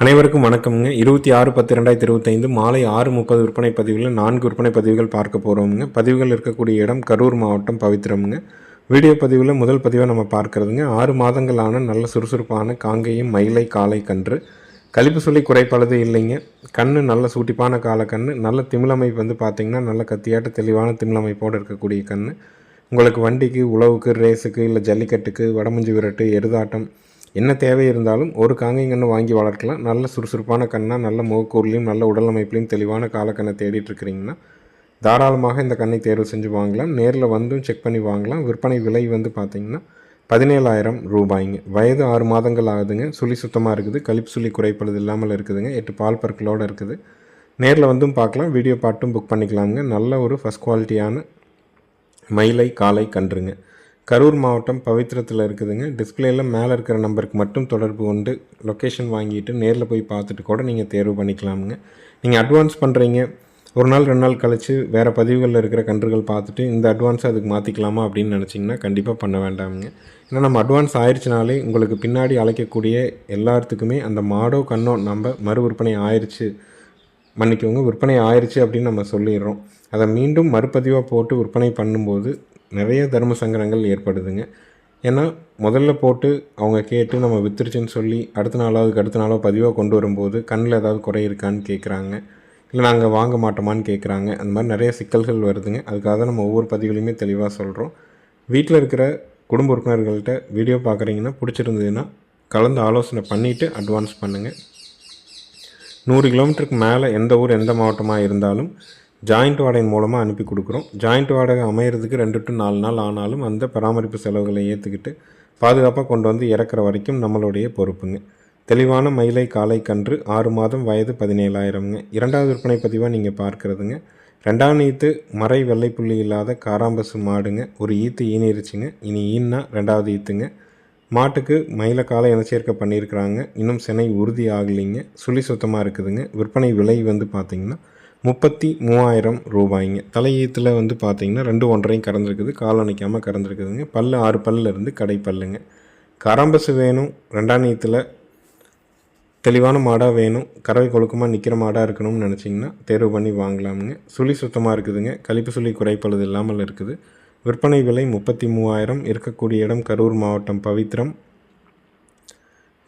அனைவருக்கும் வணக்கம்ங்க. இருபத்தி ஆறு பத்து ரெண்டாயிரத்தி இருபத்தைந்து மாலை ஆறு முப்பது விற்பனை பதிவில் நான்கு விற்பனை பதிவுகள் பார்க்க போகிறோமுங்க பதிவுகள் இருக்கக்கூடிய இடம் கரூர் மாவட்டம் பவித்திரம்ங்க வீடியோ பதிவில் முதல் பதிவாக நம்ம பார்க்குறதுங்க. ஆறு மாதங்களான நல்ல சுறுசுறுப்பான காங்கேயம் மயிலை காளை கன்று. கழிப்பு சொல்லி குறைப்பளது இல்லைங்க. கண்ணு நல்ல சூட்டிப்பான கால கண்ணு நல்ல திமிழமைப்பு வந்து பார்த்திங்கன்னா நல்ல கத்தியாட்ட தெளிவான திமிழமைப்போடு இருக்கக்கூடிய கண்ணு. உங்களுக்கு வண்டிக்கு உழவுக்கு ரேஸுக்கு இல்லை ஜல்லிக்கட்டுக்கு வடமஞ்சி விரட்டு எருதாட்டம் என்ன தேவை இருந்தாலும் ஒரு காங்கைங்கன்று வாங்கி வளர்க்கலாம். நல்ல சுறுசுறுப்பான கண்ணாக நல்ல முகக்கூர்லையும் நல்ல உடல் அமைப்புலையும் தெளிவான காலக்கண்ணை தேடிட்டு இருக்கிறீங்கன்னா தாராளமாக இந்த கண்ணை தேர்வு செஞ்சு வாங்கலாம். நேரில் வந்தும் செக் பண்ணி வாங்கலாம். விற்பனை விலை வந்து பார்த்திங்கன்னா பதினேழாயிரம் ரூபாய்ங்க. வயது ஆறு மாதங்கள் ஆகுதுங்க. சுழி சுத்தமாக இருக்குது. கழிப்பு சுழி குறைப்பது இல்லாமல் இருக்குதுங்க. எட்டு பால் பற்களோடு இருக்குது. நேரில் வந்தும் பார்க்கலாம். வீடியோ பாட்டும் புக் பண்ணிக்கலாமுங்க. நல்ல ஒரு ஃபஸ்ட் குவாலிட்டியான மயிலை காலை கன்றுங்க. கரூர் மாவட்டம் பவித்திரத்தில் இருக்குதுங்க. டிஸ்பிளேயில் மேலே இருக்கிற நம்பருக்கு மட்டும் தொடர்பு கொண்டு லொக்கேஷன் வாங்கிட்டு நேரில் போய் பார்த்துட்டு கூட நீங்கள் தேர்வு பண்ணிக்கலாமுங்க. நீங்கள் அட்வான்ஸ் பண்ணுறீங்க ஒரு நாள் ரெண்டு நாள் கழித்து வேறு பதிவுகளில் இருக்கிற கன்றுகள் பார்த்துட்டு இந்த அட்வான்ஸை அதுக்கு மாற்றிக்கலாமா அப்படின்னு நினச்சிங்கன்னா கண்டிப்பாக பண்ண வேண்டாமுங்க. ஏன்னா நம்ம அட்வான்ஸ் ஆயிடுச்சுனாலே உங்களுக்கு பின்னாடி அழைக்கக்கூடிய எல்லாத்துக்குமே அந்த மாடோ கண்ணோ நம்ம மறு விற்பனை ஆயிடுச்சு மன்னிக்கவங்க விற்பனை ஆயிடுச்சு அப்படின்னு நம்ம சொல்லிடுறோம். அதை மீண்டும் மறுபதிவாக போட்டு விற்பனை பண்ணும்போது நிறைய தர்ம சங்கடங்கள் ஏற்படுதுங்க. ஏன்னா முதல்ல போட்டு அவங்க கேட்டு நம்ம வித்துருச்சுன்னு சொல்லி அடுத்த நாளாவதுக்கு அடுத்த நாளோ பதிவாக கொண்டு வரும்போது கண்ணில் ஏதாவது குறை இருக்கான்னு கேட்குறாங்க இல்லை நாங்கள் வாங்க மாட்டோமான்னு கேட்குறாங்க அந்த மாதிரி நிறைய சிக்கல்கள் வருதுங்க. அதுக்காக தான் நம்ம ஒவ்வொரு பதிவுலையுமே தெளிவாக சொல்கிறோம் வீட்டில் இருக்கிற குடும்ப உறுப்பினர்கள்ட்ட வீடியோ பார்க்குறீங்கன்னா பிடிச்சிருந்ததுன்னா கலந்து ஆலோசனை பண்ணிவிட்டு அட்வான்ஸ் பண்ணுங்கள் நூறு கிலோமீட்டருக்கு மேலே எந்த ஊர் எந்த மாவட்டமாக இருந்தாலும் ஜாயிண்ட் வாடகை மூலமாக அனுப்பி கொடுக்குறோம். ஜாயிண்ட் வாடகை அமையிறதுக்கு ரெண்டு டு நாலு நாள் ஆனாலும் அந்த பராமரிப்பு செலவுகளை ஏற்றுக்கிட்டு பாதுகாப்பாக கொண்டு வந்து இறக்குற வரைக்கும் நம்மளுடைய பொறுப்புங்க. தெளிவான மயிலை காலை கன்று ஆறு மாதம் வயது பதினேழாயிரம்ங்க. இரண்டாவது விற்பனை பதிவாக நீங்கள் பார்க்குறதுங்க. ரெண்டாம் ஈத்து மறை வெள்ளைப்புள்ளி இல்லாத காராம்பசு மாடுங்க. ஒரு ஈத்து ஈனிருச்சுங்க. இனி ஈன்னா ரெண்டாவது ஈத்துங்க. மாட்டுக்கு மயில காலை இனச்சேர்க்கை பண்ணியிருக்கிறாங்க. இன்னும் சினை உறுதி ஆகலைங்க. சுழி சுத்தமாக இருக்குதுங்க. விற்பனை விலை வந்து பார்த்திங்கன்னா முப்பத்தி மூவாயிரம் ரூபாய்ங்க. தலையீத்தில் வந்து பார்த்திங்கன்னா ரெண்டு ஒன்றரையும் கறந்துருக்குது. கால் அணைக்காமல் கறந்துருக்குதுங்க. பல்லு ஆறு பல்லில் இருந்து கடை பல்லுங்க. கரம்பசு வேணும். ரெண்டாந்யத்தில் தெளிவான மாடாக வேணும். கறவை கொழுக்கமாக நிற்கிற மாடாக இருக்கணும்னு நினச்சிங்கன்னா தேர்வு பண்ணி வாங்கலாமுங்க. சுழி சுத்தமாக இருக்குதுங்க. கழிப்பு சுழி குறைப்பழுது இல்லாமல் இருக்குது. விற்பனை விலை முப்பத்தி மூவாயிரம். இருக்கக்கூடிய இடம் கரூர் மாவட்டம் பவித்ரம்.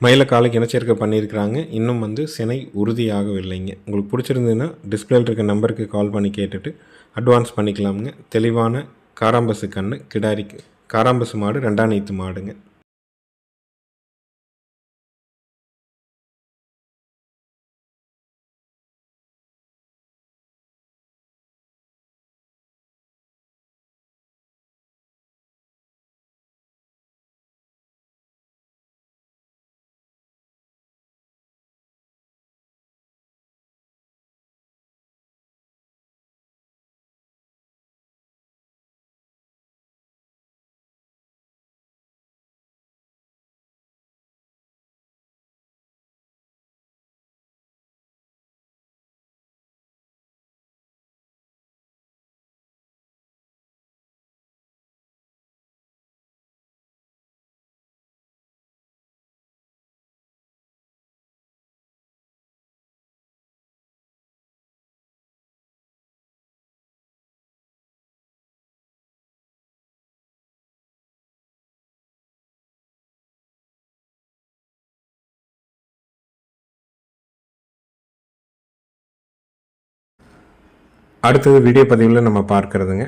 மயில காலைக்கு இனச்சேர்க்கை பண்ணியிருக்கிறாங்க. இன்னும் வந்து சினை உறுதியாகவில்லைங்க. உங்களுக்கு பிடிச்சிருந்ததுன்னா டிஸ்பிளேல இருக்க நம்பருக்கு கால் பண்ணி கேட்டுட்டு அட்வான்ஸ் பண்ணிக்கலாமுங்க. தெளிவான காராம்பசு கன்று கிடாரிக்கு காராம்பசு மாடு ரெண்டாம் நீத்து மாடுங்க. அடுத்தது வீடியோ பதிவில் நம்ம பார்க்குறதுங்க.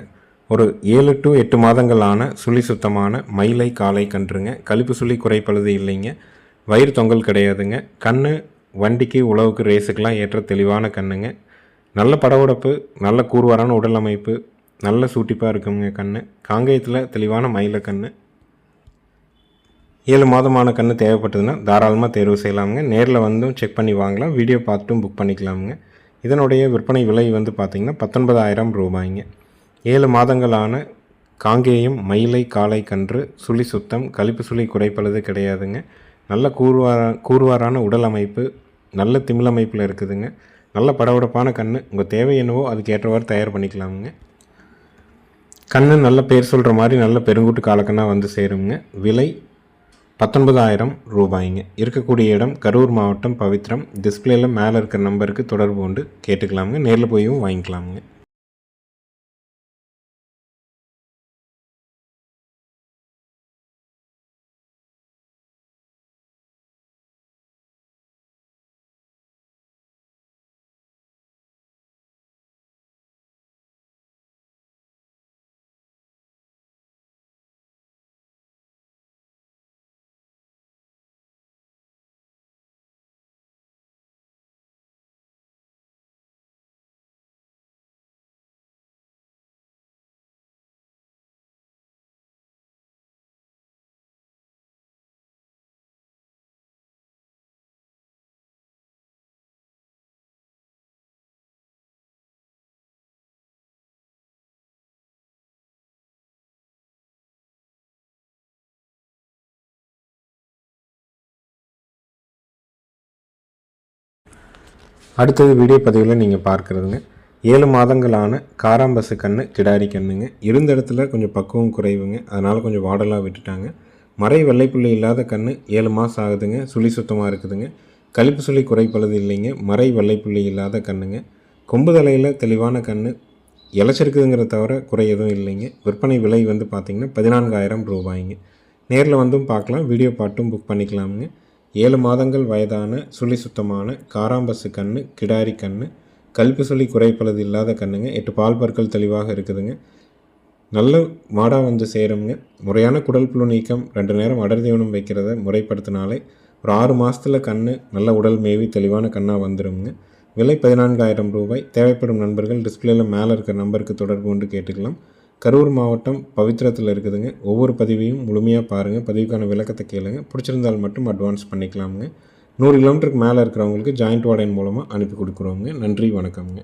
ஒரு ஏழு டு எட்டு மாதங்களான சுழி சுத்தமான மயிலை காலை கன்றுங்க. கழிப்பு சுழி குறைப்பழுது இல்லைங்க. வயிறு தொங்கல் கிடையாதுங்க. கண் வண்டிக்கு உழவுக்கு ரேஸுக்கெலாம் ஏற்ற தெளிவான கண்ணுங்க. நல்ல படவுடப்பு நல்ல கூர்வாரான உடல் அமைப்பு நல்ல சூட்டிப்பாக இருக்குங்க கண் காங்கேயத்தில் தெளிவான மயில கண் ஏழு மாதமான கன்று தேவைப்பட்டதுன்னா தாராளமாக தேர்வு செய்யலாமுங்க. நேரில் வந்தும் செக் பண்ணி வாங்கலாம். வீடியோ பார்த்துட்டும் புக் பண்ணிக்கலாமுங்க. இதனுடைய விற்பனை விலை வந்து பார்த்திங்கன்னா பத்தொன்பதாயிரம் ரூபாய்ங்க. ஏழு மாதங்களான காங்கேயம் மயிலை காளை கன்று சுழி சுத்தம் கழிப்பு சுழி குறைப்பளது கிடையாதுங்க. நல்ல கூர்வார கூர்வாரான உடல் அமைப்பு நல்ல திமிழமைப்பில் இருக்குதுங்க. நல்ல படபடப்பான கண் உங்கள் தேவை என்னவோ அதுக்கு ஏற்றவாறு தயார் பண்ணிக்கலாமுங்க. கண்ணு நல்ல பேர் சொல்கிற மாதிரி நல்ல பெருங்கூட்டு காலக்கண்ணாக வந்து சேருங்க. விலை பத்தொன்பதாயிரம் ரூபாய்ங்க. இருக்கக்கூடிய இடம் கரூர் மாவட்டம் பவித்ரம். டிஸ்பிளேல மேலே இருக்கிற நம்பருக்கு தொடர்பு கொண்டு கேட்டுக்கலாமுங்க. நேரில் போயும் வாங்கிக்கலாமுங்க. அடுத்தது வீடியோ பதிவில் நீங்கள் பார்க்குறதுங்க. ஏழு மாதங்களான காராம்பசு கன்று கிடாரி கண்ணுங்க. இருந்த இடத்துல கொஞ்சம் பக்குவம் குறைவுங்க. அதனால் கொஞ்சம் வாடலாக விட்டுட்டாங்க. மறை வெள்ளைப்புள்ளி இல்லாத கன்று ஏழு மாதம் ஆகுதுங்க. சுழி சுத்தமாக இருக்குதுங்க. கழிப்பு சுழி குறைப்பளது இல்லைங்க. மறை வெள்ளைப்புள்ளி இல்லாத கண்ணுங்க. கொம்பு தலையில் தெளிவான கன்று இலைச்சிருக்குதுங்கிற தவிர குறை எதுவும் இல்லைங்க. விற்பனை விலை வந்து பார்த்திங்கன்னா பதினான்காயிரம் ரூபாய்ங்க. நேரில் வந்தும் பார்க்கலாம். வீடியோ பாட்டும் புக் பண்ணிக்கலாமுங்க. ஏழு மாதங்கள் வயதான சுழி சுத்தமான காராம்பசு கன்று கிடாரி கன்று கல்பு சுழி குறைப்பளது இல்லாத கண்ணுங்க எட்டு பால் பற்கள் தெளிவாக இருக்குதுங்க. நல்ல மாடாக வந்து சேருங்க முறையான குடல் புழு நீக்கம் ரெண்டு நேரம் அடர் தீவனம் வைக்கிறத முறைப்படுத்தினாலே ஒரு ஆறு மாதத்தில் கண் நல்ல உடல் மேவி தெளிவான கண்ணாக வந்துடுங்க விலை பதினான்காயிரம் ரூபாய். தேவைப்படும் நண்பர்கள் டிஸ்பிளேயில் மேலே இருக்கிற நம்பருக்கு தொடர்பு கொண்டு கேட்டுக்கலாம். கரூர் மாவட்டம் பவித்திரத்தில் இருக்குதுங்க. ஒவ்வொரு பதிவையும் முழுமையாக பாருங்கள் பதிவுக்கான விளக்கத்தை கேளுங்க. பிடிச்சிருந்தால் மட்டும் அட்வான்ஸ் பண்ணிக்கலாமுங்க. நூறு கிலோமீட்டருக்கு மேலே இருக்கிறவங்களுக்கு ஜாயிண்ட் வார்டன் மூலமாக அனுப்பி கொடுக்குறோங்க நன்றி வணக்கம்ங்க.